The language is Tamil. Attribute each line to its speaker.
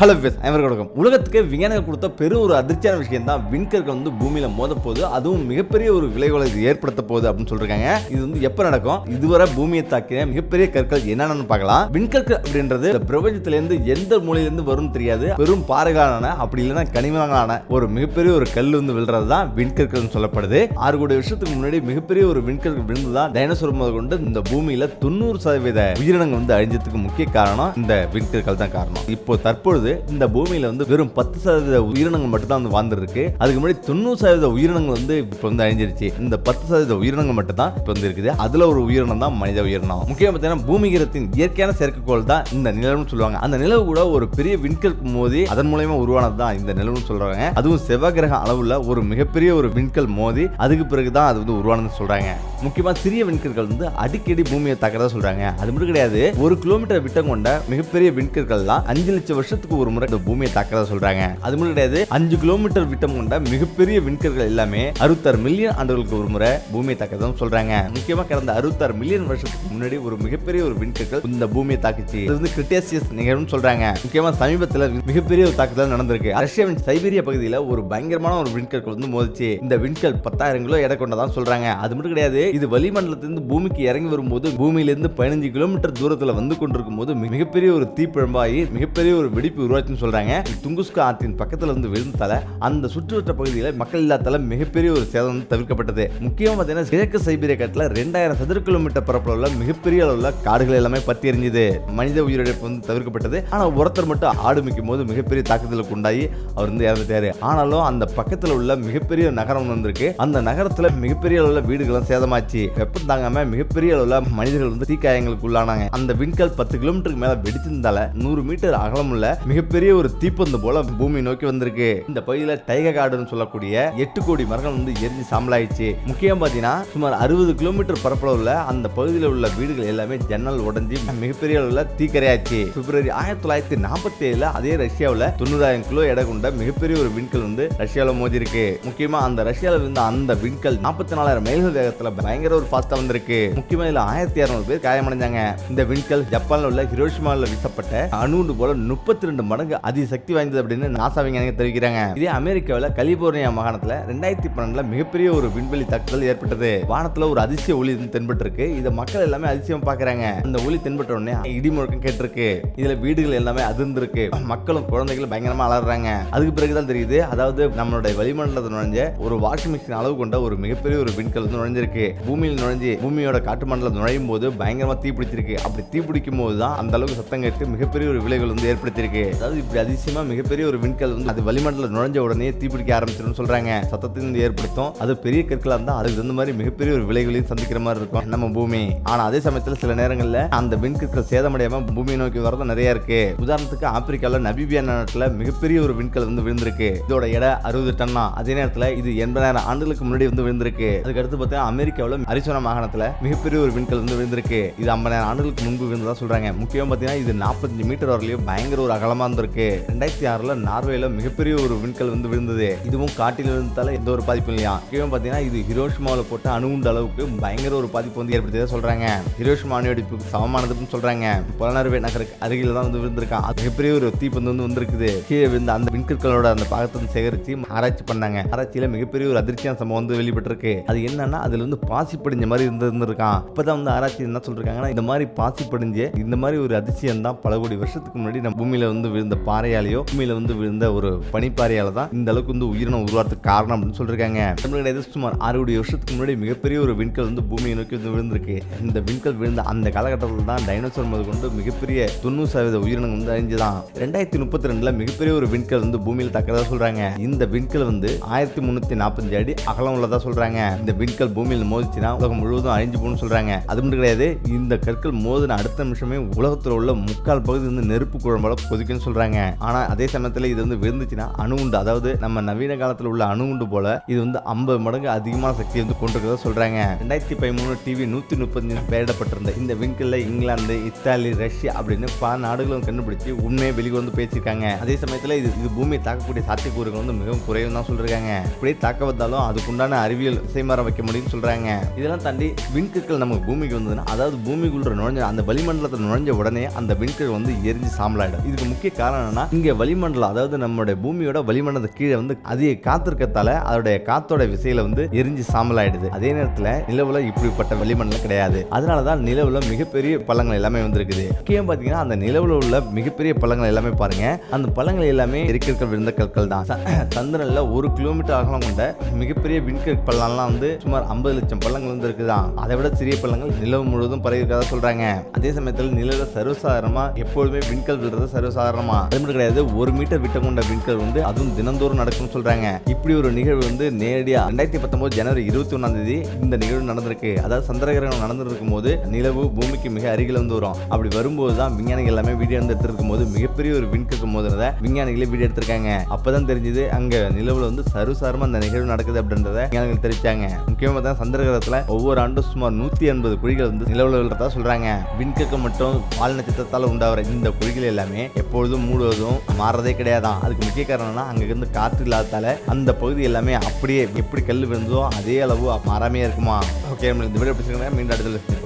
Speaker 1: ஹலோ பேஸ் அனைவருக்கும் உலகத்துக்கு விஞ்ஞானிகள் கொடுத்த பெரும் ஒரு அதிர்ச்சியான விஷயம் தான் விண்கற்கள் வந்து பூமியில மோத போது அதுவும் மிகப்பெரிய ஒரு விளைவுகளை இது ஏற்படுத்த போகுது அப்படின்னு சொல்றாங்க இது வந்து எப்போ நடக்கும்? இதுவரை பூமியை தாக்கிய மிகப்பெரிய கற்கள் என்னென்னு பார்க்கலாம். விண்கற்கள் அப்படின்றது இந்த எந்த மூலையிலிருந்து வரும்னு தெரியாது. பெரும் பாறைகளான அப்படி இல்லைன்னா கனிமங்களான ஒரு மிகப்பெரிய ஒரு கல் வந்து விழுறது தான் விண்கற்கள்னு சொல்லப்படுது. ஆறு கோடி வருஷத்துக்கு முன்னாடி மிகப்பெரிய ஒரு விண்கற்கள் விழுந்து தான் டைனோசர் முதல் கொண்டு இந்த பூமியில தொண்ணூறு சதவீத உயிரினங்கள் வந்து அழிஞ்சதுக்கு முக்கிய காரணம் இந்த விண்கற்கள் தான் காரணம். இப்போ தற்பொழுது இந்த பூமியில வந்து வெறும் பத்து சதவீத உயிரினங்கள் மட்டும்தான் வந்து வாழ்ந்துருக்கு. அதுக்கு முன்னாடி தொண்ணூறு சதவீத உயிரினங்கள் வந்து இப்போ வந்து அழிஞ்சிருச்சு. இந்த பத்து சதவீத உயிரினங்கள் மட்டும் தான் இப்போ வந்து இருக்குது. அதுல ஒரு உயிரினம் தான் மனித உயிரினம். முக்கியம் பார்த்தீங்கன்னா பூமிகிரத்தின் இயற்கையான செயற்கைக்கோள் தான் இந்த நிலவுன்னு சொல்லுவாங்க. அந்த நிலவு கூட ஒரு பெரிய விண்கல் மோதி அதன் மூலயமா உருவானது தான் இந்த நிலவுன்னு சொல்றாங்க. அதுவும் செவ்வாய் அளவுல ஒரு மிகப்பெரிய ஒரு விண்கல் மோதி அதுக்கு பிறகு தான் அது வந்து உருவானதுன்னு சொல்றாங்க. முக்கியமா சிறிய விண்கற்கள் வந்து அடிக்கடி பூமியை தாக்கிறதா சொல்றாங்க. அது மட்டும் கிடையாது ஒரு கிலோமீட்டர் விட்டம் கொண்ட மிகப்பெரிய விண்கற்கள்லாம் அஞ்சு லட்சம் வருஷத்துக்கு ஒரு முறை இந்த பூமியை தாக்கிறதா சொல்றாங்க. அது மட்டும் கிடையாது அஞ்சு கிலோமீட்டர் விட்டம் கொண்ட மிகப்பெரிய விண்கற்கள் எல்லாமே அறுபத்தாறு மில்லியன் ஆண்டுகளுக்கு ஒரு முறை பூமியை தாக்கிறதா சொல்றாங்க. முக்கியமா கடந்த அறுபத்தாறு மில்லியன் வருஷத்துக்கு முன்னாடி ஒரு மிகப்பெரிய ஒரு விண்கற்கள் இந்த பூமியை தாக்குச்சு. இது வந்து கிரிட்டேசியஸ் நிகழ்வுன்னு சொல்றாங்க. முக்கியமா சமீபத்தில் மிகப்பெரிய ஒரு தாக்குதல் நடந்திருக்கு. ரஷ்யாவின் சைபீரிய பகுதியில் ஒரு பயங்கரமான ஒரு விண்கற்கள் வந்து மோதிச்சு இந்த விண்கல் பத்தாயிரம் கிலோ எடை கொண்டதான் சொல்றாங்க. அது மட்டும் கிடையாது இது வளிமண்டலத்திலிருந்து பூமிக்கு இறங்கி வரும்போது பூமியிலிருந்து பதினஞ்சு கிலோமீட்டர் தூரத்தில் வந்து கொண்டிருக்கும் போது மிகப்பெரிய ஒரு தீப்பிழம்பாகி மிகப்பெரிய ஒரு வெடிப்பு உருவாச்சுன்னு சொல்கிறாங்க துங்குஸ்கா ஆற்றின் பக்கத்தில் இருந்து விழுந்ததால அந்த சுற்றுவட்ட பகுதியில் மக்கள் இல்லாதால மிகப்பெரிய ஒரு சேதம் வந்து தவிர்க்கப்பட்டது. முக்கியமாக பார்த்தீங்கன்னா கிழக்கு சைபீரிய காட்டில் ரெண்டாயிரம் சதுர கிலோமீட்டர் பரப்பளவுல மிகப்பெரிய அளவில் காடுகள் எல்லாமே பற்றி எரிஞ்சுது. மனித உயிரிழப்பு வந்து தவிர்க்கப்பட்டது. ஆனால் ஒருத்தர் மட்டும் ஆடு மிக்கும் போது மிகப்பெரிய தாக்குதலுக்கு உண்டாகி அவர் வந்து இறந்துட்டாரு. ஆனாலும் அந்த பக்கத்தில் உள்ள மிகப்பெரிய நகரம் வந்திருக்கு. அந்த நகரத்தில் மிகப்பெரிய அளவில் வீடுகளும் சேதமாச்சு. வெப்பம் தாங்காம மிகப்பெரிய அளவுல மனிதர்கள் வந்து தீக்காயங்களுக்கு உள்ளானாங்க. அந்த விண்கல் பத்து கிலோமீட்டருக்கு மேல வெடிச்சிருந்தால நூறு மீட்டர் அகலமுள்ள மிகப்பெரிய ஒரு தீப்பந்து போல பூமி நோக்கி வந்திருக்கு. இந்த பகுதியில் டைகர் கார்டுன்னு சொல்லக்கூடிய எட்டு கோடி மரங்கள் வந்து எரிஞ்சு சாம்பலாயிடுச்சு. முக்கியம் பார்த்தீங்கன்னா சுமார் அறுபது கிலோமீட்டர் பரப்பளவுல அந்த பகுதியில் உள்ள வீடுகள் எல்லாமே ஜன்னல் உடஞ்சி மிகப்பெரிய அளவில் தீக்கரையாச்சு. பிப்ரவரி ஆயிரத்தி தொள்ளாயிரத்தி நாற்பத்தி ஏழுல அதே ரஷ்யாவில் தொண்ணூறாயிரம் கிலோ எடை கொண்ட மிகப்பெரிய ஒரு விண்கல் வந்து ரஷ்யாவில் மோதி இருக்கு முக்கியமா அந்த ரஷ்யாவில் இருந்த அந்த விண்கல் நாற்பத்தி நாலாயிரம் மைல்கள் வேகத்தில் பயங்கர ஒரு ஃபாஸ்டா வந்திருக்கு. முக்கியமாக இதில் ஆயிரத்தி இரநூறு பேர் காயமடைஞ்சாங்க. இந்த விண்கல் ஜப்பானில் உள்ள ஹிரோஷிமாவில் வீசப்பட்ட அணுகுண்டு போல முப்பத்தி ரெண்டு மடங்கு அதிசக்தி வாய்ந்தது அப்படின்னு நாசா விஞ்ஞானிகள் தெரிவிக்கிறாங்க. இதே அமெரிக்காவில் கலிபோர்னியா மாகாணத்தில் ரெண்டாயிரத்தி பன்னெண்டுல மிகப்பெரிய ஒரு விண்வெளி தாக்குதல் ஏற்பட்டது. வானத்தில் ஒரு அதிசய ஒளி தென்பட்டு இருக்கு இதை மக்கள் எல்லாமே அதிசயம் பார்க்குறாங்க அந்த ஒளி தென்பட்ட உடனே இடி முழக்கம் கேட்டிருக்கு. இதில் வீடுகள் எல்லாமே அதிர்ந்திருக்கு. மக்களும் குழந்தைகளும் பயங்கரமாக அலறாங்க. அதுக்கு பிறகுதான் தெரியுது அதாவது நம்மளுடைய வளிமண்டலத்தை நுழைஞ்ச ஒரு வாஷிங் மிஷின் அளவு கொண்ட ஒரு மிகப்பெரிய ஒரு விண்கல் வந்து நுழைஞ்சிருக்கு. பூமியில் நுழைஞ்சு பூமியோட காட்டு மண்டலம் நுழையும் போது பயங்கரமா தீப்பிடிச்சிருக்கு. அப்படி தீப்பிடிக்கும் போது தான் அந்த அளவுக்கு சத்தம் கேட்டு மிகப்பெரிய ஒரு விளைவுகள் வந்து ஏற்படுத்தியிருக்கு. அதாவது இப்படி அதிசயமா மிகப்பெரிய ஒரு விண்கல் வந்து அது வளிமண்டல நுழைஞ்ச உடனே தீப்பிடிக்க ஆரம்பிச்சிடும் சொல்றாங்க. சத்தத்திலிருந்து ஏற்படுத்தும். அது பெரிய கற்களா இருந்தா அதுக்கு தகுந்த மாதிரி மிகப்பெரிய ஒரு விளைவுகளையும் சந்திக்கிற மாதிரி இருக்கும் நம்ம பூமி. ஆனா அதே சமயத்துல சில நேரங்கள்ல அந்த விண்கற்கள் சேதமடையாம பூமியை நோக்கி வரதான் நிறைய இருக்கு. உதாரணத்துக்கு ஆப்பிரிக்கால நபிபியா நாட்டுல மிகப்பெரிய ஒரு விண்கல் வந்து விழுந்திருக்கு. இதோட எடை அறுபது டன்னா அதே நேரத்துல இது எண்பதாயிரம் ஆண்டுகளுக்கு முன்னாடி வந்து விழுந்திருக்கு. அதுக்கடுத்து பார்த்தா அமெரிக்காவில் அரிசோனா மாகாணத்துல மிகப்பெரிய ஒரு விண்கல் வந்து விழுந்திருக்கு. இது ஐம்பதாயிரம் ஆண்டுகளுக்கு முன்பு விழுந்ததா சொல்றாங்க. முக்கியம் பார்த்தீங்கன்னா இது நாற்பத்தஞ்சு மீட்டர் வரலையும் பயங்கர ஒரு அகலமா இருந்திருக்கு ரெண்டாயிரத்தி ஆறில் நார்வேல மிகப்பெரிய ஒரு விண்கல் வந்து விழுந்தது. இதுவும் காட்டில் விழுந்தால எந்த ஒரு பாதிப்பும் இல்லையா? முக்கியம் பார்த்தீங்கன்னா இது ஹிரோஷிமாவில் போட்டு அணுகுண்ட அளவுக்கு பயங்கர ஒரு பாதிப்பு வந்து ஏற்படுத்தியதா சொல்கிறாங்க ஹிரோஷிமா அணு வெடிப்புக்கு சமமானதுன்னு சொல்கிறாங்க புலனர்வே நகருக்கு அருகில் தான் வந்து விழுந்திருக்கான். அது மிகப்பெரிய ஒரு தீப்பந்து வந்து வந்திருக்குது. கீழே விழுந்த அந்த விண்கற்களோட அந்த பாகத்தை சேகரித்து ஆராய்ச்சி பண்ணாங்க. ஆராய்ச்சியில் மிகப்பெரிய ஒரு அதிர்ச்சியான சம்பவம் வந்து வெளிப்பட்டிருக்கு. அது என்னன்னா அதில் வந்து பாசி படிஞ்ச மாதிரி இருந்து இருந்திருக்கான். இப்பதான் வந்து ஆராய்ச்சி என்ன சொல்லிருக்காங்கன்னா இந்த மாதிரி பாசி படிஞ்சு இந்த மாதிரி ஒரு அதிசயம் தான் பல கோடி வருஷத்துக்கு முன்னாடி நம்ம பூமியில் வந்து விழுந்த பாறையாலேயோ பூமியில வந்து விழுந்த ஒரு பனிப்பாறையால தான் இந்த அளவுக்கு வந்து உயிரினம் உருவாறதுக்கு காரணம் அப்படின்னு சொல்லியிருக்காங்க தமிழக இது சுமார் ஆறு வருஷத்துக்கு முன்னாடி மிகப்பெரிய ஒரு விண்கல் வந்து பூமியை நோக்கி வந்து விழுந்திருக்கு. இந்த விண்கல் விழுந்த அந்த காலகட்டத்தில் தான் டைனோசர் முதல் கொண்டு மிகப்பெரிய தொண்ணூறு சதவீத உயிரினம் வந்து அழிஞ்சுதான். ரெண்டாயிரத்தி முப்பத்தி ரெண்டுல மிகப்பெரிய ஒரு விண்கல் வந்து பூமியில் தக்கதாக சொல்றாங்க. இந்த விண்கல் வந்து ஆயிரத்தி முன்னூத்தி நாற்பத்தஞ்சு அடி அகலம் உள்ளதா சொல்றாங்க. இந்த விண்கல் பூமியில் மோதிச்சுன்னா உலகம் முழுவதும் அழிஞ்சு போகணும்னு சொல்றாங்க. அது மட்டும் கிடையாது இந்த கற்கள் மோதின அடுத்த நிமிஷமே உலகத்தில் உள்ள முக்கால் பகுதி வந்து நெருப்பு குழம்போல இருக்குன்னு சொல்றாங்க. ஆனா அதே சமயத்துல இது வந்து விழுந்துச்சுன்னா அணு உண்டு. அதாவது நம்ம நவீன காலத்துல உள்ள அணு உண்டு போல இது வந்து ஐம்பது மடங்கு அதிகமான சக்தி வந்து கொண்டிருக்கிறதா சொல்றாங்க. ரெண்டாயிரத்தி பதிமூணு டிவி நூத்தி முப்பத்தஞ்சு பெயரிடப்பட்டிருந்த இந்த விண்கல்ல இங்கிலாந்து இத்தாலி ரஷ்யா அப்படின்னு பல நாடுகளும் கண்டுபிடிச்சு உண்மையை வெளிக்கு வந்து பேசியிருக்காங்க. அதே சமயத்துல இது இது பூமியை தாக்கக்கூடிய சாத்தியக்கூறுகள் வந்து மிகவும் குறைவு தான் சொல்றாங்க இப்படியே தாக்க வந்தாலும் அதுக்குண்டான அறிவியல் இசைமாற வைக்க முடியும்னு சொல்றாங்க. இதெல்லாம் தாண்டி விண்கற்கள் நமக்கு பூமிக்கு வந்ததுன்னா அதாவது பூமிக்குள்ள நுழைஞ்ச அந்த வளிமண்டலத்தில் நுழைஞ்ச உடனே அந்த விண்கல் வந்து எரிஞ்சு சாம்பலாயிடும். இதுக்கு முக்கிய முக்கிய காரணம் என்னன்னா இங்க வளிமண்டலம் அதாவது நம்மளுடைய பூமியோட வளிமண்டலத்து கீழே வந்து அதிக காத்திருக்கத்தால அதோடைய காத்தோட விசையில வந்து எரிஞ்சு சாம்பல் ஆயிடுது அதே நேரத்துல நிலவுல இப்படிப்பட்ட வளிமண்டலம் கிடையாது. அதனாலதான் நிலவுல மிகப்பெரிய பள்ளங்கள் எல்லாமே வந்திருக்குது. முக்கியம் பாத்தீங்கன்னா அந்த நிலவுல உள்ள மிகப்பெரிய பழங்கள் எல்லாமே பாருங்க. அந்த பழங்கள் எல்லாமே எரிக்கற்கள் விழுந்த கற்கள் தான் சந்திரன்ல ஒரு கிலோமீட்டர் அகலம் கொண்ட மிகப்பெரிய விண்கற் பள்ளம்லாம் வந்து சுமார் ஐம்பது லட்சம் பள்ளங்கள் வந்து இருக்குதான் அதை விட சிறிய பள்ளங்கள் நிலவு முழுவதும் பரவி இருக்கதா சொல்றாங்க. அதே சமயத்தில் நிலவுல சர்வசாதாரணமா எப்பொழுதுமே விண்கல் விழுறது சர்வசாதாரணமா அது மட்டும் கிடையாது. ஒரு மீட்டர் விட்டம் கொண்ட விண்கல் வந்து அதுவும் தினந்தோறும் நடக்கும்னு சொல்றாங்க. இப்படி ஒரு நிகழ்வு வந்து நேரடியா ரெண்டாயிரத்தி பத்தொன்பது ஜனவரி இருபத்தி ஒன்னாம் தேதி இந்த நிகழ்வு நடந்திருக்கு. அதாவது சந்திரகிரகணம் நடந்திருக்கும் போது நிலவு பூமிக்கு மிக அருகில் வந்து வரும். அப்படி வரும்போது தான் விஞ்ஞானிகள் எல்லாமே வீடியோ வந்து எடுத்திருக்கும் போது மிகப்பெரிய ஒரு விண்கல் மோதுறத விஞ்ஞானிகளே வீடியோ எடுத்திருக்காங்க. அப்பதான் தெரிஞ்சது அங்க நிலவுல வந்து சருசாரமா அந்த நிகழ்வு நடக்குது அப்படின்றத விஞ்ஞானிகள் தெரிவிச்சாங்க. முக்கியமா தான் சந்திரகிரகத்தில் ஒவ்வொரு ஆண்டும் சுமார் நூத்தி எண்பது குழிகள் வந்து நிலவுல விழுறதா சொல்றாங்க. விண்கக்கம் மற்றும் வால் நட்சத்திரத்தால் உண்டாகிற இந்த குழிகள் எல்லாமே எப்போது மூடுவதும் மாறதே கிடையாதான். அதுக்கு முக்கிய காரணம்னா அங்கே இருந்து காற்று இல்லாததால அந்த பகுதி எல்லாமே அப்படியே எப்படி கல் விழுந்ததோ அதே அளவு மாறாமே இருக்குமா? ஓகே இந்த வீடியோ பிடிச்சிருக்கேன் மீண்டும் அடுத்த